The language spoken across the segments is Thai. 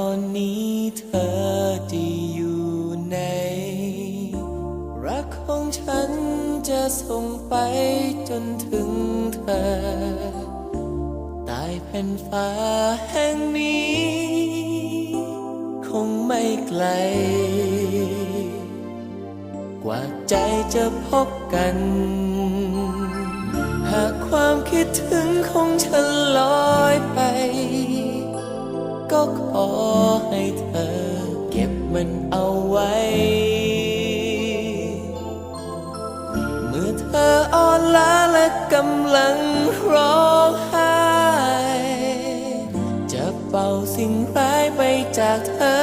ตอนนี้เธอจะอยู่ไหนรักของฉันจะส่งไปจนถึงเธอใต้แผ่นฟ้าแห่งนี้ คงไม่ไกล กว่าใจจะพบกัน หากความคิดถึงของฉันลอย ก็ขอให้เธอ เก็บมันเอาไว้ เมื่อเธออ่อนล้าและกำลังร้องไห้จะเป่าสิ่งร้ายไปจากเธอ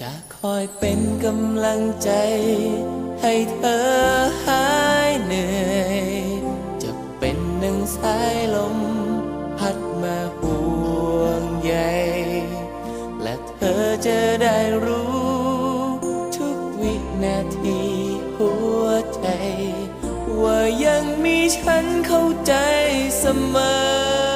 จะคอยเป็นกำลังใจ ให้เธอหายเหนื่อย อจะได้รู้ ทุกวินาทีหัวใจ ว่ายังมีฉันเข้าใจเสมอ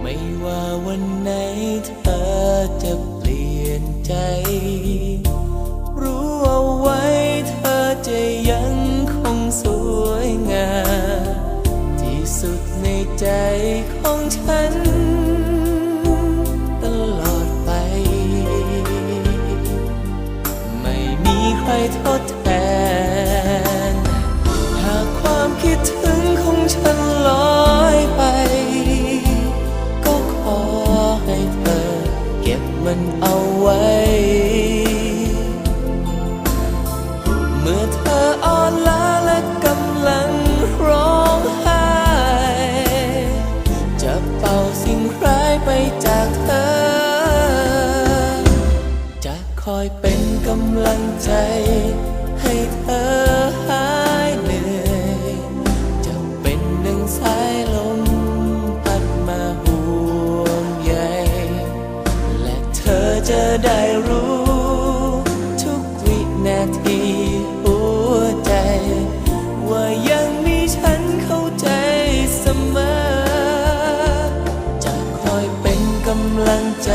ไม่ว่าวันไหนเธอจะียนใจ รู้เอาไว้เธอจะยังคงสวยงามที่สุดในใจของฉันันเอาไว้ เมื่อเธออ่อนล้าและกำลังร้องไห้ จะเป่าสิ่งร้ายไปจากเธอ จะคอยเป็นกำลังใจ ได้รู้ ทุกวินาทีหัวใจ ว่ายังมีฉันเข้าใจเสมอ จะคอยเป็นกำลังใจ